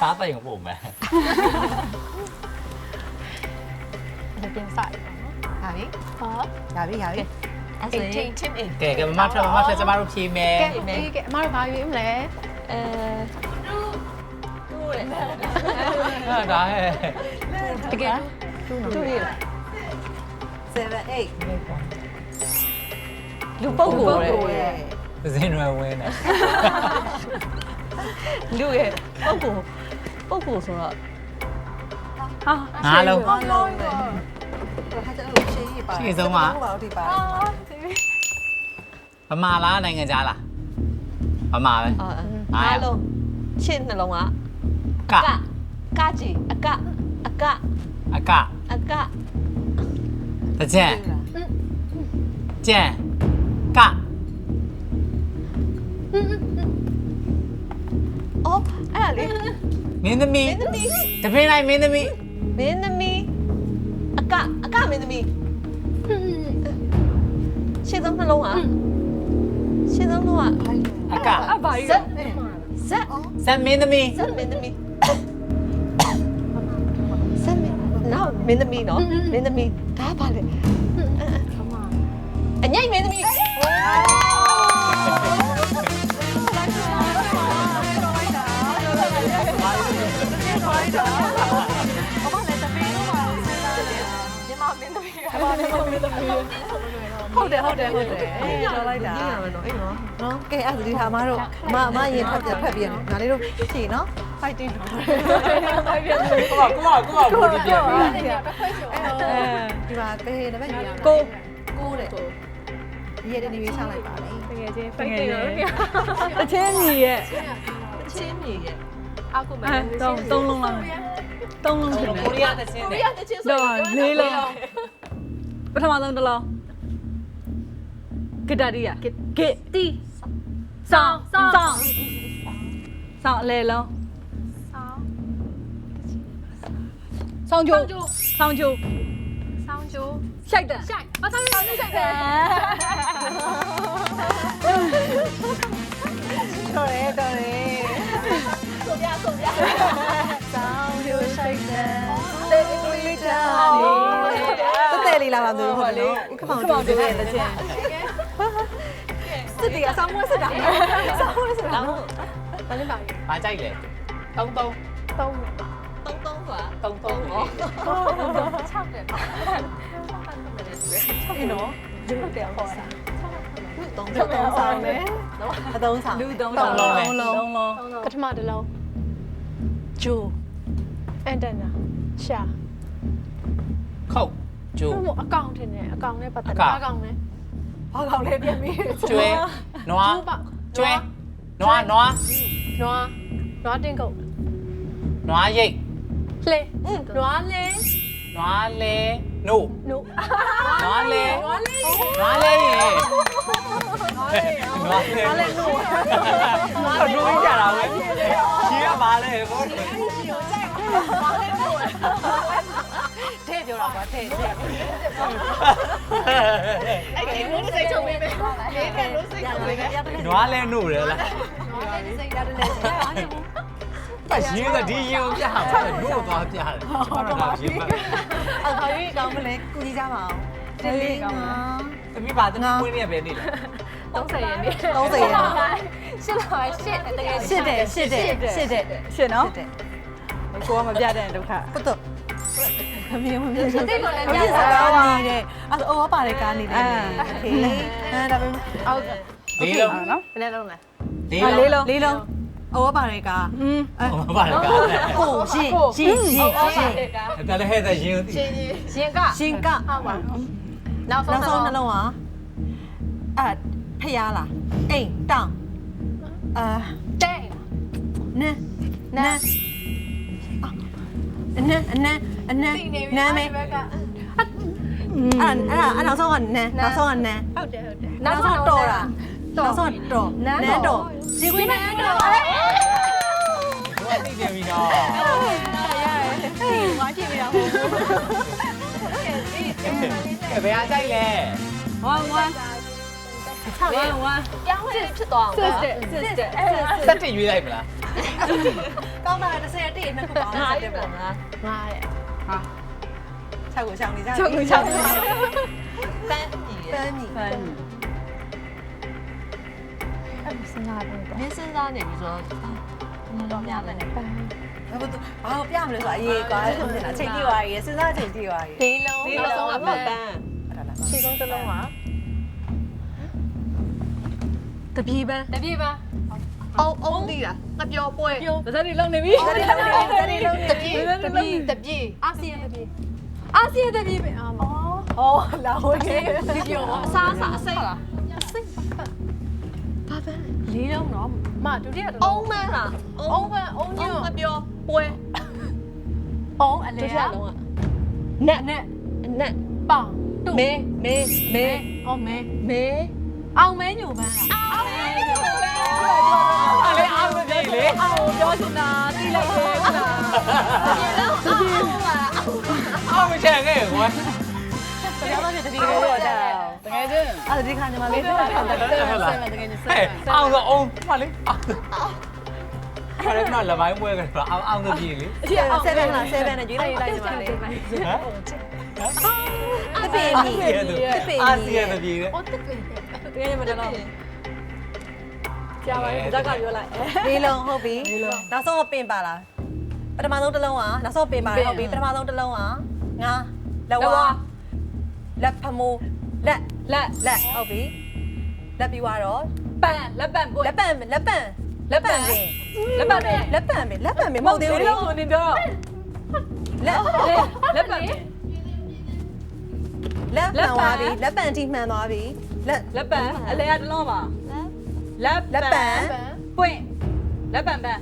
စားတိုင်ကိုပို့မယ်ဒီပြင်ဆိုင်ပေါ့နော်ဟာပြီဟောရပြီရပြီအဲ့ဆိုရင် team A ကဲကဲမမထွက်မမထွက်ကျမတို့ဖြေမယ်ကဲအေးကဲအမတို့ဘာရွေးမလဲအဲဟာဒါဟဲ့တကယ်တူရလား7 8လူပုတ်ကိုကိုလေရဲ့စင်ရွယ်ဝင်းနေလူရဲ့ပုတ်ကို ပုတ်ကိုဆိုတော့ဟာငါလုံးဘာလုံးလဲဟာကျတော့ရှေ့ရေးပါဒီပါဗမာလားနိုင်ငံခြားလားဗမာပဲအာအားလုံးရှင်းနှလုံးကကကကကြီးအကအကအကအကတကြံကြံကအော်အဲ့ဒါလေ မင်းသမီးမင်းသမီးတပင်းလိုက်မင်းသမီးမင်းသမီးအကအကမင်းသမီးရှင်းဆုံးနှလုံးကရှင်းဆုံးနှလုံးကအကအဘာရွေးဇက်ဇက်ဇက်မင်းသမီးဇက်မင်းသမီးဇက်မင်းနော်မင်းသမီးနော်မင်းသမီးဒါပါလေအညို က်မင်းသမီးဟုတ်တယ်ဟုတ်တယ်ဟုတ်တယ်ပြောလိုက်တာညမယ်နော်အဲ့နော်နော်ကဲအဲ့ဒါဒီဟာမတို့မမရင်ဖတ်ပြဖတ်ပြနေငါလေးတို့ဖြေနော် fighting ကိုမကိုမကိုမကိုပြန်ပြန်ဒီမှာကဲနံပါတ်ကြီးကိုကိုတဲ့ဒီရဲ့နေရေးချလိုက်ပါလေတကယ်ချင်းဖိုက်တယ်ရောတချင်းညီရဲ့ချင်းမြေရဲ့ အောက်ကိုမအဲသုံးသုံးလုံးလားသုံးလုံးဖြစ်နေကိုရီးယားတချင်းကိုနဲ့ရီးယားတချင်းဆိုတော့လေးလုံးပထမဆုံးတစ်လုံးဂစ်တာရီယာဂစ်ဂစ်တီဆောင်းဆောင်းဆောင်းဆောင်းအလဲလုံးဆောင်းဆောင်းကျိုးဆောင်းကျိုးဆောင်းကျိုးရှိုက်တယ်ရှိုက်မဆောင်းဆောင်းရှိုက်တယ်တော်တယ်တော်တယ် ဆိုပြဆိုပြဆောင်းရိုးဆိုင်တယ်တေးလေးတာတက်တယ်လေးလာပါမျိုးဟုတ်တယ်ခမောင်တူတယ်တချင်းစစ်တီကဆောင်းမွေးစစ်တာဆောင်းမွေးစစ်တာတော့ဘာလဲပါရွေးဘာကြိုက်လဲတုံးတုံးသုံးမယ်တုံးတုံးဆိုတာတုံးတုံးဩ6တယ်နော်အေးနော်ဒီလိုတယ်ဟောတာတုံးတုံးဆောင်မယ်အသုံးဆောင်လူသုံးသုံးလုံးသုံးလုံးပထမတစ်လုံး ကျိုးအန်တနာရှာခုတ်ကျိုးဘုံအကောင့်ထင်တယ်အကောင့်နဲ့ပတ်သက်အကောင့်အကောင့်နဲ့ဘာကောင်လေးပြန်ပြီးကျွဲနွားပါကျွဲနွားနွားနွားနွားတင်ကုန်နွား ပြောတာကွာတဲ့တဲ့အဲ့ဒီဘုန်းစိတ်ချုံပေးမယ်ဒီကလို့စိတ်ချုံပေးမယ်နွားလဲနို့တယ်လားစိတ်ရတယ်လေအရှင်းကဒီရင်ကိုပြဟာနို့သွားပြတယ်ကျွန်တော်တို့ကရှင်းပါအော်ခါရီကောင်းမလဲကုကြီးကြမအောင်တဲ့လေးကောင်းသမီးပါသမီးဝင်နေပဲနေလေ30ရက်နေ့30ရက်ရှစ်လာရှစ်တကယ်ရှစ်တယ်ရှစ်တယ်ရှစ်တယ်ရှင်းနော်ရှစ်တယ်ကိုကမပြတဲ့ဒုက္ခပတ်တော့ မမြင်မမြင်စိတ်ကိုလည်းပြစကားနေတယ်အဲ့တော့အော်ပါတယ်ကားနေတယ်โอเคအဲဒါပေမဲ့ အောက် လေးလုံး နော် ဘယ်နဲ့လုံးလဲ လေးလုံး လေးလုံးအော်ပါတယ်ကား อืม အဲ ဟောပါလားကား ကိုရှင်းရှင်းရှင်းရှင်း ဒါလည်းဟဲ့တဲ့ရင်ကို ရှင်ရှင်က ရှင်းက ဟုတ်ပါနောက်ဆုံး နောက်ဆုံးနှလုံးอ่ะအဲဖျားလားအိမ်တောင်းအာ တဲ့ နန်းနန်းအန န်းအနန်းအနန်းနန်းမေဘက်ကအဲ့အဲ့အဲ့နောက်ဆုံးကနန်းနောက်ဆုံးကနန်းဟုတ်တယ်ဟုတ်တယ်နောက်ဆုံးတော်တာနောက်ဆုံးတော်နန်းတော်ခြေခွေးနန်းတော်ဘယ်သိနေပြီနော်ငါကြည့်မရဘူးဘယ်အားကြိုက်လဲဝမ်ဝမ်ဝမ်ဝမ်ပြောင်းလဲဖြစ်သွားအောင်စစ်စစ်စစ်စစ်စက်တရွေးလိုက်မလားကောင်းတာ30အတိနှစ်ခုပေါင်း50တက်ပေါ့ငါရဲ့6ကိုရှောင်း နေကြချုပ်ကိုချုပ်တယ်ပန်းညီပန်းညီဖန်စဉ်းစားတော့မင်းစဉ်းစားနေပြီဆိုတော့တော့ပြမယ်နဲ့ဘာလို့ဘာလို့ပြမလဲဆိုအရေးကွာဟုတ်တယ်လားချိန်ကြည့်သွားရေးစဉ်းစားချိန်ကြည့်သွားရေးဒီလုံးဒီနောက်လိုဆုံးအအမပန်းပန်းအဲ့ဒါလားခြေဆုံးတစ်လုံးပါတပြေပန်းတပြေးပါ အောင်အောင်ဒီလားငါပြောပွဲဒါစရီလုံးနေပြီတရီလုံးတရီလုံးတပြေးတပြေးတပြေးအာဆီယံတပြေးအာဆီယံတပြေးပဲအာမောဟောလာဝေးဒီပြောအစားအစာအစိတ်လားအစိတ်ပါပါဘာပဲလေးလုံးတော့မဒုတိယတစ်အုံးလုံးမန်းလားအုံးပန်းအုံးညွအောင်န့်ငါပြောပွဲအုံးအလဲတစ်ချက်လုံးကနက်နဲ့နက်ပေါင်တူမေမေမေအော်မဲမေ အောင်မဲညိုပန်းလားအောင်မဲညိုပန်းအဲ့လေအားမပြေလေအောင်ပြောချင်တာတိလိုက်တယ်ဟုတ်လားအားမချင်ခဲ့ကွာတရားတော့တရီလုံးတော့တာတကယ်ချင်းအဲ့ဒီခါညီမလေးတော့ထောက်တယ်ဟုတ်လားဟဲ့အောင်ဆိုအောင်မလေးခါရကလမိုင်းမွဲကတော့အောင်အောင်ဆိုပြေလေ7လား7နဲ့ရွေးလိုက်လိုက်ညီမလေးဟမ်တပင်းကြီးအာဆီယံတပြေလေအော်တက်ပြီ တကယ်မတတော့ကြားပါရဲ့ဇက်ကပြောလိုက်လေးလုံးဟုတ်ပြီနောက်ဆုံးပင်ပါလားပထမဆုံးတစ်လုံးကနောက်ဆုံးပင်ပါတယ်ဟုတ်ပြီပထမဆုံးတစ်လုံးကငါလက်ဝါလက်ဖမိုးလက်လက်လက်ဟုတ်ပြီလက်ပြီးသွားတော့ပန်လက်ပန်ပွေလက်ပံလက်ပံလက်ပံပင်လက်ပန်ပဲလက်ပံပင်လက်ပံပင်မဟုတ်သေးဘူးလေလို့နေပြောလက်လက်ပန်လက်ပံသွားပြီလက်ပံထိမှန်သွားပြီ Lapin, allez à l'envers. Hein? Lapin. Lapin. Point. Lapin, ben.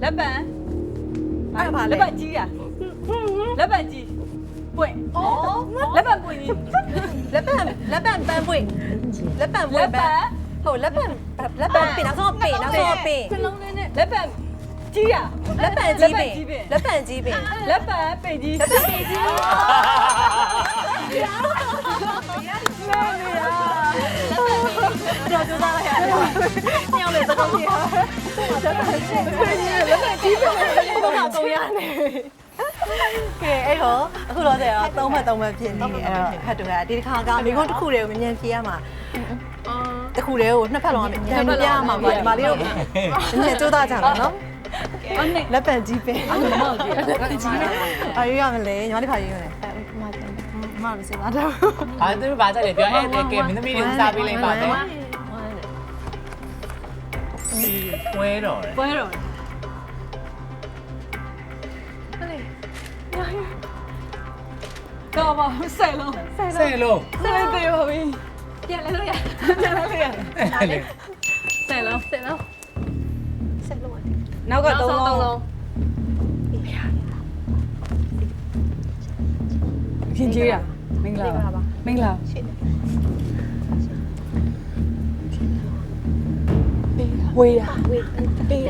Lapin. Lapin, ah, dis. Hein. Lapin, dis. Point. Oh, lapin, point. Lapin, lapin, ben, point. Lapin, point. Lapin. Oh, lapin. Lapin, pin, lapin, pin, lapin, pin. Lapin. Tia. Lapin, dis. Lapin, dis. Lapin, pédis. Lapin, pédis. Yeah. ကြိုးစားလိုက်ရတယ်။ညောင်းလေသကောင်းကြီးဟာလက်ပံကြီးပင်လက်ပံကြီးပင်တော့တော့ရနေ။ကဲအဲ့တော့အခုတော့တဲ့တော့သုံးမှတ်သုံးမှတ်ဖြစ်နေအဲ့တော့ဖတ်တူကဒီတစ်ခါကမိကုန်းတစ်ခုတည်းကိုမြန်မြန်ဖြေရမှာတစ်ခုတည်းကိုနှစ်ဖက်လုံးကပြန်ပြရမှာပါဒီမလေးတို့မြန်မြန်ကြိုးစားကြတော့နော်အနေလက်ပံကြီးပင်မောက်ကြီးလက်ပံကြီးပင်ဘာရွေးရမလဲညီမလေးဘာရွေးရမလဲမမမစလာတော့ဟာသူဘာကြလဲပြောအဲ့ကဲမင်းသမီးတွေစားပေးလိုက်ပါတော့ ဝဲတော့တယ်ပွဲတော့ကောပါဆယ်လုံးဆယ်လုံးဆယ်လုံးသေးပါပြီပြန်လဲလို့ရပြန်လာလေဆယ်လုံးစင်လုံးစင်လုံးနောက်ကသုံးလုံးခင်ကြီးရမင်္ဂလာပါမင်္ဂလာ ဝေးရဝေးပေးရ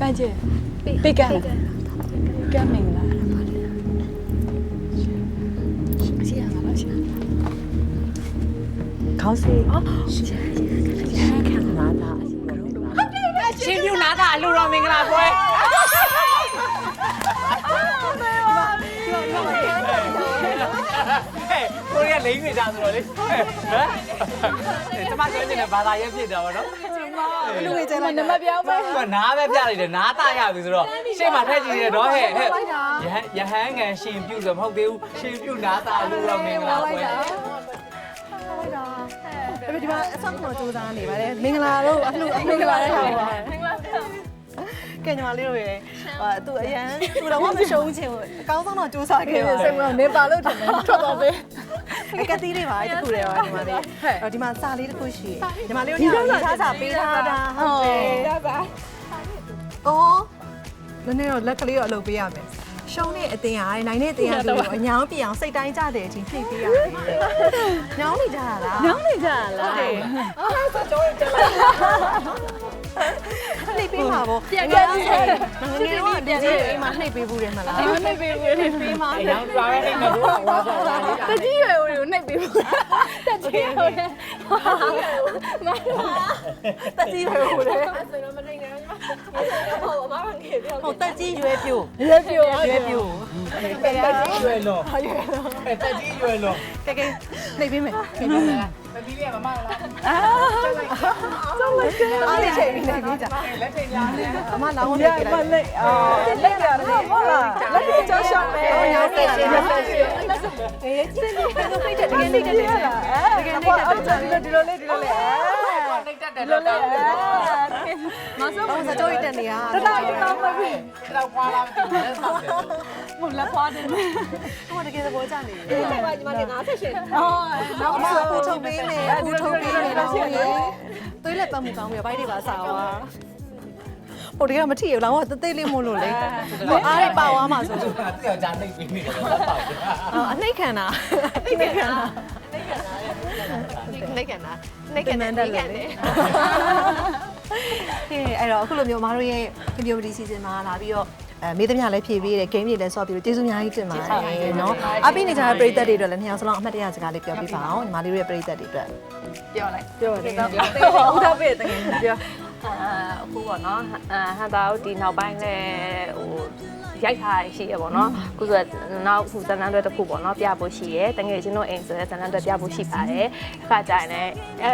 ပန်းကျပေးကံကံမင်္ဂလာခေါင်းစီရှင်ပြူနာကအလူတော်မင်္ဂလာပွဲ လိမ့်နေကြဆိုတော့လေဟမ်ကျမပြောနေတဲ့ဘာသာရေးဖြစ်တာပေါ့နော်လူငယ်ကျဲလိုက်နံပါတ်ပြောင်းမယ်ကနားပဲပြလိုက်တယ်နားသားရပြီဆိုတော့ရှေ့မှာထက်ကြည့်နေတော့ဟဲ့ဟဲ့ရဟရဟန်းကန်ရှင်ပြုဆိုမဟုတ်သေးဘူးရှင်ပြုနားသားအလူတော်မင်္ဂလာပွဲဒါပေမဲ့ဒီမှာအဆောက်အဦစူးစမ်းနေပါတယ်မင်္ဂလာတို့အလှအလှကပါတဲ့ဟာပါကဲညီမလေးတို့ရေဟာ သူအရန်သူတော့မရှုံးချင်ဘူးအကောင်းဆုံးတော့စူးစမ်းခဲ့ပါစိတ်ကနေပါလို့ထင်တယ်ထွက်တော့ပဲအကတိလေးပါတခုတည်းပါညီမလေးဟဲ့ဒီမှာစာလေးတစ်ခုရှိညီမလေးတို့ညောင်ထားစာပေးထားတာဟုတ်တယ်ရပါအော်နည်းနည်းတော့လက်ကလေးတော့အလုပ်ပေးရမယ်ရှုံးတဲ့အတင်းရတယ်နိုင်တဲ့အတင်းရသူကိုအညောင်းပြအောင်စိတ်တိုင်းကြတဲ့အချိန်ဖြည့်ပေးရတယ်။ညောင်းနေကြတာလား။ညောင်းနေကြလား နှိပ်ပေးမှာပေါ့ပြန်ပြန်စီငယ်တော့ဒီကြီးအိမ်မှာနှိပ်ပေးဘူးတယ်မလားဒီမနေပေးဘူးနေပေးမှာအရောက်သွားတဲ့နေတော့ဝါဆော်တာလေးတကြီးရွယ်ဦးကိုနှိပ်ပေးဘူးတကြီးရွယ်ဦးတက်ကြီးပဲဟုတ်တယ်အဲ့ဆိုတော့မနိုင်နဲ့ဟိုအမကငယ်ပြောဟိုတက်ကြီးရွယ်ပြိုရွက်ပြိုရွယ်ပြိုတက်ကြီးရွယ်လို့တက်ကြီးရွယ်လို့ကဲကဲနေပေးမယ် မပြီးရမမလားအာကျောင်းလိုက်တယ်အားလေးချိန်ပြီးနေပေးကြလက်ထိန်များတယ်အမလောင်းမနေရပေးမလိုက်လေးအော်လက်ရတယ်ဟုတ်လားလက်ရချောရှောင်းမယ်ဟိုညောင်းတက်ရှင်တက်ရှင်အေးချင်းချင်းကိုဖိတ်တယ်တကယ်လေးတကယ်လေးတကယ်လေးတက်တယ်ဒီလိုလေးဒီလိုလေးနှိ တ်တက်တယ်ဒီလိုတော့လေးမဆောတော့စကြောကြီးတက်နေရတတားတော့မဖြစ်တော့ပွားလာမသိဘူးလက်ဆောင်တယ်မလက်ဖွားတယ်ဟိုတကယ်သဘောကျနေတယ်တယ်ပါညီမလေး58အော်အမအပူထုံပေးမယ်အပူထုံပေးမယ်တော့ရှင်သွေးလက်ပတ်မှုကောင်းပြီဘိုက်တွေပါစားသွားဟိုတကယ်မထီရဘူးလားဟိုတသေးလေးမို့လို့လေဟိုအားတွေပါသွားမှာဆိုသူကသူ့ယောက်ျားနှိတ်ပြီးနေတယ်တော့ပေါ့အနှိတ်ခံတာအနှိတ်ခံတာနေကန်တာနေက န်တယ်နေကန်တယ်ဟေးအဲ့တော့အခုလိုမျိုးမတို့ရဲ့ community season မှာလာပြီးတော့အဲမေးသမျှလည်းဖြည့်ပေးတယ် game တွေလည်းဆော့ပြီးတော့ကျေးဇူးအများကြီးတင်ပါတယ်နော်အပိနေကြတဲ့ပရိသတ်တွေအတွက်လည်းနှစ်ယောက်စလုံးအမှတ်တရစကားလေးပြောပြပါအောင်ညီမလေးတို့ရဲ့ပရိသတ်တွေအတွက်ပြောလိုက်ပြောတယ်ဟုတ်တာပဲတကယ်ပြောအာအခုပေါ့နော်အာဟန်တာတို့ဒီနောက်ပိုင်းလဲဟို ရိုက်ထားရရှိရပေါ့နော်အခုဆိုနောက်ခုဇန်နန်တွေတစ်ခုပေါ့နော်ပြဖို့ရှိရတငယ်ချင်းတို့အိမ်ဆိုတဲ့ဇန်နန်တွေပြဖို့ရှိပါတယ်အခါကျရင်လည်းအဲ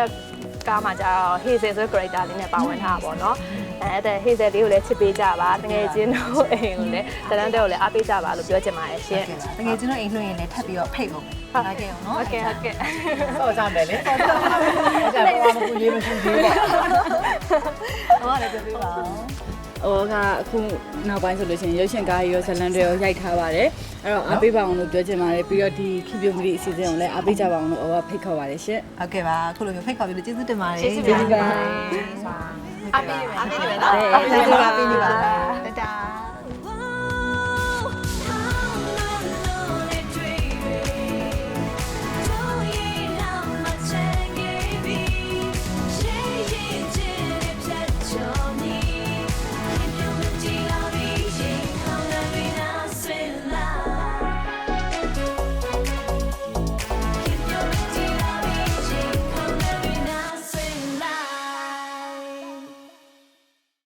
ကားမှာကျတော့ Hazel ဆိုတဲ့ character လေးနဲ့ပါဝင်ထားတာပေါ့နော်အဲတဲ့ Hazel လေးကိုလည်းချစ်ပေးကြပါတငယ်ချင်းတို့အိမ်ကိုလည်းဇန်နန်တွေကိုလည်းအားပေးကြပါလို့ပြောချင်ပါတယ်ရှင်တကယ်ကျွန်တော်အိမ်လွှင့်ရင်လည်းထပ်ပြီးတော့ဖိတ်ဖို့လာခဲ့အောင်နော်ဟုတ်ကဲ့ဟုတ်ကဲ့ဆော့ကြမယ်လေဆော့ကြမယ်ဆော့ကြမယ်ဘာမှမကူရေးမရှိသေးဘူးဟောလည်းပြောပြပါအောင် ဟိုကအခုနောက်ပိုင်းဆိုလို့ရှိရင်ရုပ်ရှင်ကားကြီးရောဇလန်တွေရောရိုက်ထားပါတယ်အဲ့တော့အားပေးပါအောင်လို့ပြောချင်ပါတယ်ပြီးတော့ဒီခိပြိုမီအစီအစဉ်ကိုလည်းအားပေးကြပါအောင်လို့ဟိုကဖိတ်ခေါ်ပါတယ်ရှင်ဟုတ်ကဲ့ပါအခုလိုမျိုးဖိတ်ခေါ်ပြီးလို့ကျေးဇူးတင်ပါတယ်ကျေးဇူးပါကျေးဇူးပါအားပေးနေမယ်နော်ကျေးဇူးပါပေးနေပါတတာ